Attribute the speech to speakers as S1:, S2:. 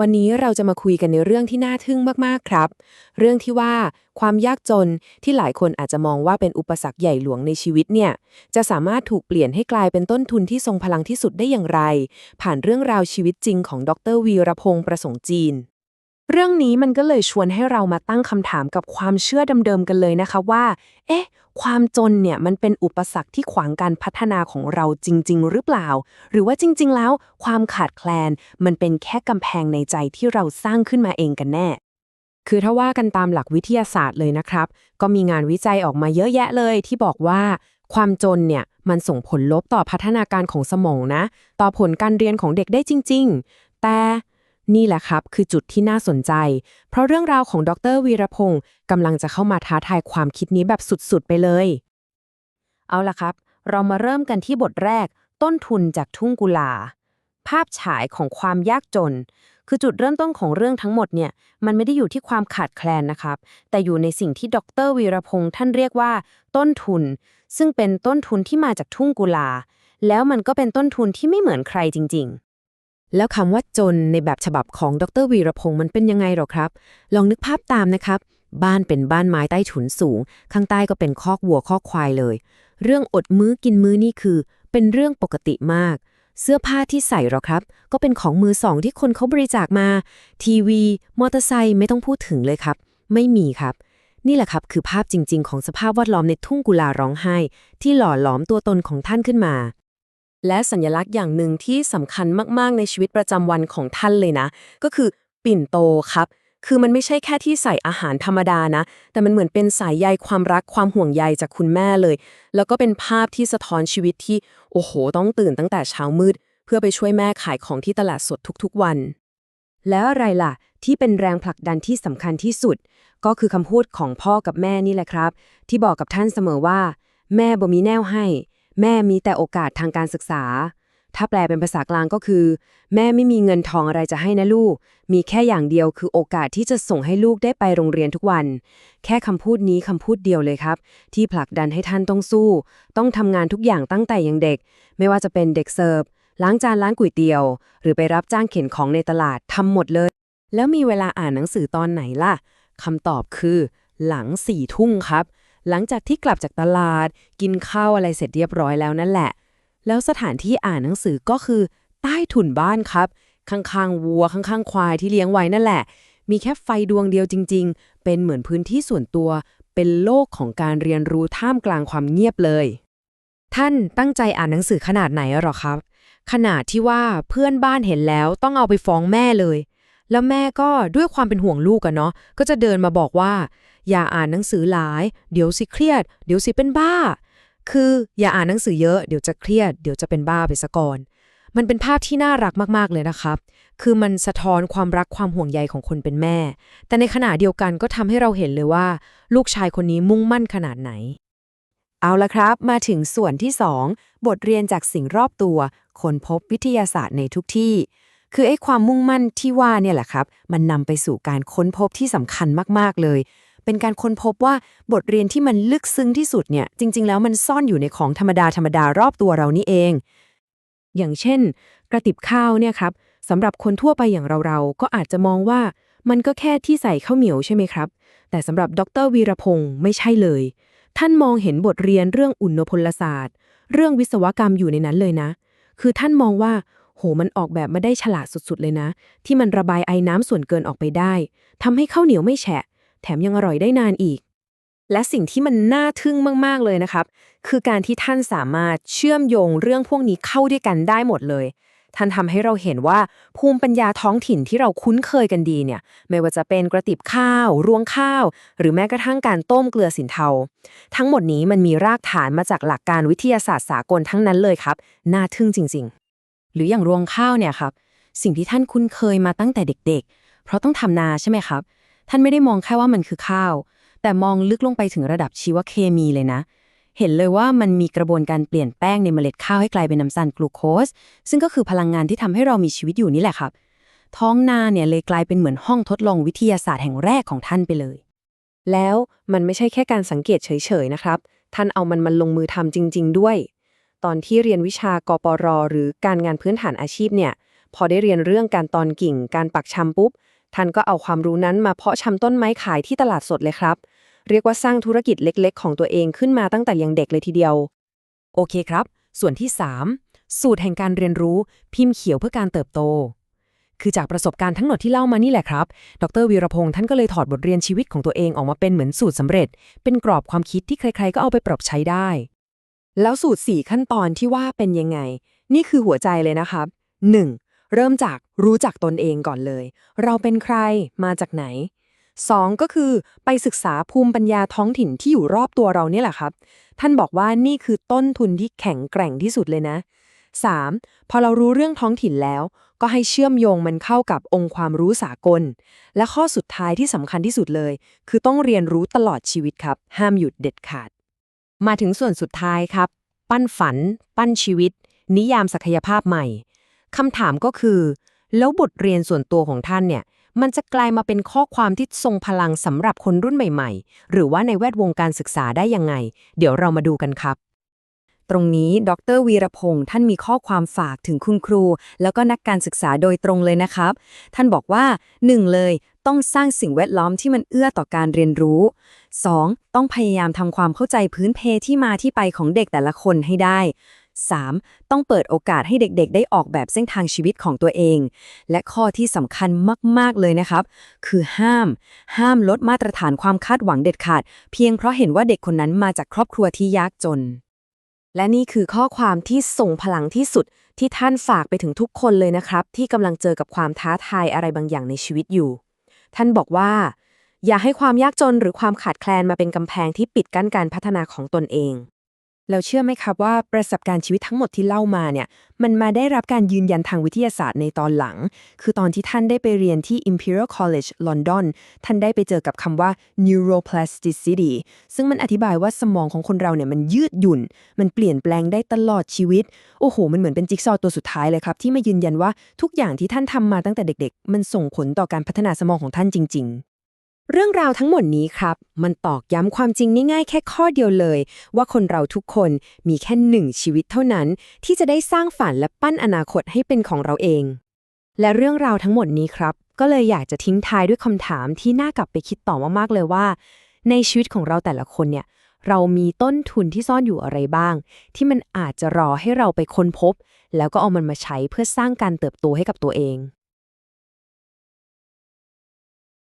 S1: วันนี้เราจะมาคุยกันในเรื่องที่น่าทึ่งมากๆครับ เรื่องที่ว่าความยากจนที่หลายคนอาจจะมองว่าเป็นอุปสรรคใหญ่หลวงในชีวิตเนี่ย จะสามารถถูกเปลี่ยนให้กลายเป็นต้นทุนที่ทรงพลังที่สุดได้อย่างไร ผ่านเรื่องราวชีวิตจริงของดรวีรพงศ์ประสงค์จีน เรื่องนี้มันก็เลยชวนให้เรามาตั้งคำถามกับความเชื่อเดิมๆกันเลยนะคะว่า เอ๊ะ ความจนเนี่ยมันเป็นอุปสรรคที่ขวางการพัฒนาของเราจริง ๆ หรือเปล่า หรือว่าจริง ๆ แล้ว ความขาดแคลน มันเป็นแค่กำแพงในใจที่เราสร้างขึ้นมาเองกันแน่ คือถ้าว่ากันตามหลักวิทยาศาสตร์เลยนะครับ ก็มีงานวิจัยออกมาเยอะแยะเลยที่บอกว่าความจนเนี่ยมันส่งผลลบต่อพัฒนาการของสมองนะ ต่อผลการเรียนของเด็กได้จริง ๆ แต่ นี่แหละครับ คือจุดที่น่าสนใจ เพราะเรื่องราวของดรวีรพงศ์กำลังจะเข้ามาท้าทายความคิดนี้แบบสุดๆ ไปเลย เอาล่ะครับ เรามาเริ่มกันที่บทแรก ต้นทุนจากทุ่งกุลา ภาพฉายของความยากจน คือจุดเริ่มต้นของเรื่องทั้งหมดเนี่ย มันไม่ได้อยู่ที่ความขาดแคลนนะครับ แต่อยู่ในสิ่งที่ดรวีรพงศ์ท่านเรียกว่า ต้นทุน ซึ่งเป็นต้นทุนที่มาจากทุ่งกุลา แล้วมันก็เป็นต้นทุนที่ไม่เหมือนใครจริง แล้วคำว่าจนในแบบฉบับของดรวีรพงศ์มันเป็นยังไงหรอครับ ลองนึกภาพตามนะครับ บ้านเป็นบ้านไม้ใต้ถุนสูง ข้างใต้ก็เป็นคอกวัวคอกควายเลย เรื่องอดมื้อกินมื้อนี่คือ เป็นเรื่องปกติมาก เสื้อผ้าที่ใส่หรอครับ ก็เป็นของมือสองที่คนเขาบริจาคมา ทีวี มอเตอร์ไซค์ไม่ต้องพูดถึงเลยครับ ไม่มีครับนี่แหละครับคือภาพจริง ๆ ของสภาพแวดล้อมในทุ่งกุลาร้องไห้ ที่หล่อหลอมตัวตนของท่านขึ้นมา และสัญลักษณ์อย่างหนึ่งที่สำคัญมาก ๆ ในชีวิตประจำวันของท่านเลยนะ ก็คือปิ่นโตครับ คือมันไม่ใช่แค่ที่ใส่อาหารธรรมดานะ แต่มันเหมือนเป็นสายใยความรักความห่วงใยจากคุณแม่เลย แล้วก็เป็นภาพที่สะท้อนชีวิตที่ โอ้โห ต้องตื่นตั้งแต่เช้ามืด เพื่อไปช่วยแม่ขายของที่ตลาดสดทุกๆวัน แล้วอะไรล่ะ ที่เป็นแรงผลักดันที่สำคัญที่สุด ก็คือคำพูดของพ่อกับแม่นี่แหละครับ ที่บอกกับท่านเสมอว่า แม่บ่มีแนวให้ แม่มีแต่โอกาสทางการศึกษา ถ้าแปลเป็นภาษากลางก็คือ แม่ไม่มีเงินทองอะไรจะให้นะลูก มีแค่อย่างเดียวคือโอกาสที่จะส่งให้ลูกได้ไปโรงเรียนทุกวัน แค่คำพูดนี้คำพูดเดียวเลยครับ ที่ผลักดันให้ท่านต้องสู้ ต้องทำงานทุกอย่างตั้งแต่ยังเด็ก ไม่ว่าจะเป็นเด็กเสิร์ฟล้างจานร้านก๋วยเตี๋ยว หรือไปรับจ้างเข็นของในตลาดทำหมดเลย แล้วมีเวลาอ่านหนังสือตอนไหนล่ะคำตอบคือ หลังสี่ทุ่งครับ หลังจากที่กลับจากตลาด กินข้าวอะไรเสร็จเรียบร้อยแล้วนั่นแหละ แล้วสถานที่อ่านหนังสือก็คือใต้ถุนบ้านครับ ข้างๆวัวข้างๆควายที่เลี้ยงไว้นั่นแหละ มีแค่ไฟดวงเดียวจริง ๆ เป็นเหมือนพื้นที่ส่วนตัว เป็นโลกของการเรียนรู้ท่ามกลางความเงียบเลย ท่านตั้งใจอ่านหนังสือขนาดไหนหรอครับ ขนาดที่ว่าเพื่อนบ้านเห็นแล้วต้องเอาไปฟ้องแม่เลย แล้วแม่ก็ด้วยความเป็นห่วงลูกอะเนาะก็จะเดินมาบอกว่า อย่าอ่านหนังสือหลาย เดี๋ยวสิเครียด เดี๋ยวสิเป็นบ้า คืออย่าอ่านหนังสือเยอะ เดี๋ยวจะเครียด เดี๋ยวจะเป็นบ้าไปซะก่อน มันเป็นภาพที่น่ารักมากๆเลยนะครับ คือมันสะท้อนความรักความห่วงใยของคนเป็นแม่ แต่ในขณะเดียวกันก็ทำให้เราเห็นเลยว่า ลูกชายคนนี้มุ่งมั่นขนาดไหน เอาละครับ มาถึงส่วนที่ 2 บทเรียนจากสิ่งรอบตัว คนพบวิทยาศาสตร์ในทุกที่คือไอ้ความมุ่งมั่นที่ว่าเนี่ยแหละครับ มันนำไปสู่การค้นพบที่สำคัญมาก ๆ เลย เป็นการค้นพบว่าบทเรียนที่มันลึกซึ้งที่สุดเนี่ย จริง ๆ แล้วมันซ่อนอยู่ในของธรรมดาธรรมดารอบตัวเรานี่เอง อย่างเช่น กระติบข้าวเนี่ยครับสำหรับคนทั่วไปอย่างเราๆ ก็อาจจะมองว่ามันก็แค่ที่ใส่ข้าวเหนียวใช่ไหมครับ แต่สำหรับดรวีรพงศ์ไม่ใช่เลย ท่านมองเห็นบทเรียนเรื่องอุณหพลศาสตร์ เรื่องวิศวกรรมอยู่ในนั้นเลยนะ คือท่านมองว่าโหมันออกแบบมาได้ฉลาดสุดๆเลยนะ ที่มันระบายไอ้น้ำส่วนเกินออกไปได้ทำให้ข้าวเหนียวไม่แฉะ แถมยังอร่อยได้นานอีก และสิ่งที่มันน่าทึ่งมาก ๆ เลยนะครับ คือการที่ท่านสามารถเชื่อมโยงเรื่องพวกนี้เข้าด้วยกันได้หมดเลย ท่านทำให้เราเห็นว่าภูมิปัญญาท้องถิ่นที่เราคุ้นเคยกันดีเนี่ย ไม่ว่าจะเป็นกระติบข้าว รวงข้าว หรือแม้กระทั่งการต้มเกลือสินเทา ทั้งหมดนี้มันมีรากฐานมาจากหลักการวิทยาศาสตร์สากลทั้งนั้นเลยครับ น่าทึ่งจริง ๆ หรืออย่างรวงข้าวเนี่ยครับ สิ่งที่ท่านคุ้นเคยมาตั้งแต่เด็ก ๆ เพราะต้องทำนาใช่ไหมครับ ท่านไม่ได้มองแค่ว่ามันคือข้าว แต่มองลึกลงไปถึงระดับชีวเคมีเลยนะ เห็นเลยว่ามันมีกระบวนการเปลี่ยนแป้งในเมล็ดข้าวให้กลายเป็นน้ำตาลกลูโคส ซึ่งก็คือพลังงานที่ทำให้เรามีชีวิตอยู่นี่แหละครับ ท้องนาเนี่ยเลยกลายเป็นเหมือนห้องทดลองวิทยาศาสตร์แห่งแรกของท่านไปเลย แล้วมันไม่ใช่แค่การสังเกตเฉยๆนะครับ ท่านเอามันมันลงมือทำจริง ๆ ด้วย ตอนที่เรียนวิชากปรหรือการงานพื้นฐานอาชีพเนี่ยพอได้เรียนเรื่องการตอนกิ่ง การปักชำปุ๊บ ท่านก็เอาความรู้นั้นมาเพาะชำต้นไม้ขายที่ตลาดสดเลยครับ เรียกว่าสร้างธุรกิจเล็กๆ ของตัวเองขึ้นมาตั้งแต่ยังเด็กเลยทีเดียว โอเคครับ ส่วนที่ 3 สูตรแห่งการเรียนรู้ พิมพ์เขียวเพื่อการเติบโต คือจากประสบการณ์ทั้งหมดที่เล่ามานี่แหละครับ ดรวีรพงษ์ท่านก็เลยถอดบทเรียนชีวิตของตัวเองออกมาเป็นเหมือนสูตรสำเร็จ เป็นกรอบความคิดที่ใคร ๆ ก็เอาไปปรับใช้ได้ แล้วสูตร 4 ขั้นตอนที่ว่าเป็นยังไง นี่คือหัวใจเลยนะครับ 1. เริ่มจากรู้จักตนเองก่อนเลย เราเป็นใครมาจากไหน 2. ก็คือไปศึกษาภูมิปัญญาท้องถิ่นที่อยู่รอบตัวเราเนี่ยแหละครับ ท่านบอกว่านี่คือต้นทุนที่แข็งแกร่งที่สุดเลยนะ 3. พอเรารู้เรื่องท้องถิ่นแล้ว ก็ให้เชื่อมโยงมันเข้ากับองค์ความรู้สากล และข้อสุดท้ายที่สำคัญที่สุดเลย คือต้องเรียนรู้ตลอดชีวิตครับ ห้ามหยุดเด็ดขาด มาถึงส่วนสุดท้ายครับ ปั้นฝัน ปั้นชีวิต นิยามศักยภาพใหม่ คำถามก็คือ แล้วบทเรียนส่วนตัวของท่านเนี่ย มันจะกลายมาเป็นข้อความที่ทรงพลังสำหรับคนรุ่นใหม่ๆ หรือว่าในแวดวงการศึกษาได้ยังไง เดี๋ยวเรามาดูกันครับ
S2: ตรงนี้ดรวีรพงษ์ท่านมีข้อความฝากถึงคุณครู แล้วก็นักการศึกษาโดยตรงเลยนะครับ ท่านบอกว่า 1. เลยต้องสร้างสิ่งแวดล้อมที่มันเอื้อต่อการเรียนรู้ 2. ต้องพยายามทำความเข้าใจพื้นเพที่มาที่ไปของเด็กแต่ละคนให้ได้ 3. ต้องเปิดโอกาสให้เด็กๆ ได้ออกแบบเส้นทางชีวิตของตัวเอง และข้อที่สำคัญมากๆเลยนะครับ คือห้าม ห้ามลดมาตรฐานความคาดหวังเด็ดขาด เพียงเพราะเห็นว่าเด็กคนนั้นมาจากครอบครัวที่ยากจน
S1: และนี่คือข้อความที่ส่งพลังที่สุดที่ท่านฝากไปถึงทุกคนเลยนะครับ ที่กำลังเจอกับความท้าทายอะไรบางอย่างในชีวิตอยู่ ท่านบอกว่า อย่าให้ความยากจนหรือความขาดแคลนมาเป็นกำแพงที่ปิดกั้นการพัฒนาของตนเอง แล้วเชื่อไหมครับว่าประสบการณ์ชีวิตทั้งหมดที่เล่ามาเนี่ย มันมาได้รับการยืนยันทางวิทยาศาสตร์ในตอนหลัง คือตอนที่ท่านได้ไปเรียนที่ Imperial College London ท่านได้ไปเจอกับคำว่า neuroplasticity ซึ่งมันอธิบายว่าสมองของคนเราเนี่ยมันยืดหยุ่น มันเปลี่ยนแปลงได้ตลอดชีวิต โอ้โห มันเหมือนเป็นจิ๊กซอว์ตัวสุดท้ายเลยครับ ที่มายืนยันว่าทุกอย่างที่ท่านทำมาตั้งแต่เด็ก ๆ มันส่งผลต่อการพัฒนาสมองของท่านจริง ๆ เรื่องราวทั้งหมดนี้ครับ มันตอกย้ำความจริงง่ายๆแค่ข้อเดียวเลย ว่าคนเราทุกคนมีแค่หนึ่งชีวิตเท่านั้น ที่จะได้สร้างฝันและปั้นอนาคตให้เป็นของเราเอง และเรื่องราวทั้งหมดนี้ครับ ก็เลยอยากจะทิ้งท้ายด้วยคำถามที่น่ากลับไปคิดต่อมากๆเลยว่า ในชีวิตของเราแต่ละคนเนี่ย เรามีต้นทุนที่ซ่อนอยู่อะไรบ้าง ที่มันอาจจะรอให้เราไปค้นพบ แล้วก็เอามันมาใช้เพื่อสร้างการเติบโตให้กับตัวเอง